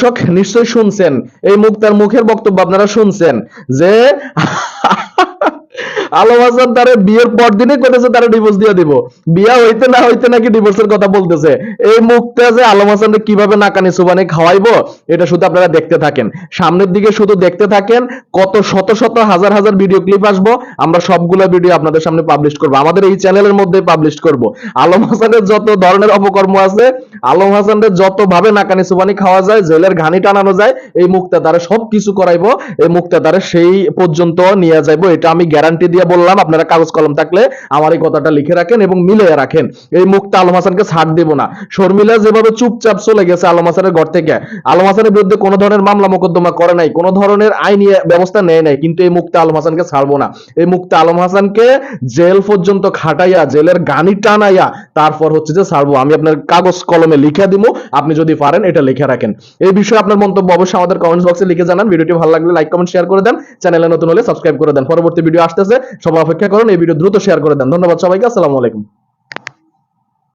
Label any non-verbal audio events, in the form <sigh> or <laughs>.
দর্শক নিশ্চয়ই শুনছেন। এই মুক্তার মুখের বক্তব্য আপনারা শুনছেন যে <laughs> হাসান তারে বিয়ের পর তারা ডিভোর্স দিয়ে দিব। বিয়া হইতে না হইতে নাকি ডিভোর্সের কথা বলতেছে। এই কীভাবে নাকানি এটা শুধু আপনারা দেখতে থাকেন। সামনের দিকে শুধু দেখতে থাকেন, কত শত শত হাজার হাজার ভিডিও ক্লিপ আসব, আমরা সবগুলো ভিডিও আপনাদের সামনে পাবলিশ করব। আমাদের এই চ্যানেলের মধ্যে পাবলিশ করব। আলম হাসানের যত ধরনের অপকর্ম আছে আলম হাসানের যত ভাবে নাকানি সুবানি খাওয়া যায়, জেলের ঘানি টানানো যায়, এই মুক্তা দ্বারা সব কিছু করাইবো, এই মুক্তা দ্বারা সেই পর্যন্ত নিয়ে যাইবো, এটা আমি গ্যারান্টি দিয়ে বললাম, আপনারা কাগজ কলম থাকলে আমার এই কথাটা লিখে রাখেন এবং মিলে রাখেন। এই মুক্তা আলম হাসানকে ছাড় দেব না। শর্মিলা যেভাবে চুপচাপ চলে গেছে আলম হাসানের ঘর থেকে, আলম হাসানের বিরুদ্ধে কোনো ধরনের মামলা মোকদ্দমা করে নাই, কোনো ধরনের আইনি ব্যবস্থা নেয় নাই, কিন্তু এই মুক্তা আলম হাসানকে ছাড়বো না। এই মুক্তা আলম হাসানকে জেল পর্যন্ত খাটাইয়া, জেলের গানি টানাইয়া তারপর হচ্ছে যে ছাড়বো, আমি আপনার কাগজ কলমে লিখে দিব আপনি যদি পারেন এটা লিখে রাখেন। এই বিষয়ে আপনার মন্তব্য অবশ্যই আমাদের কমেন্টস বক্সে লিখে জানান, ভিডিওটি ভালো লাগলে লাইক কমেন্ট শেয়ার করে দেন চ্যানেলে নতুন হলে সাবস্ক্রাইব করে দেন। পরবর্তী ভিডিও আসতেছে, সবাই অপেক্ষা করুন, এই ভিডিও দ্রুত শেয়ার করে দেন। ধন্যবাদ সবাইকে, আসসালামু আলাইকুম।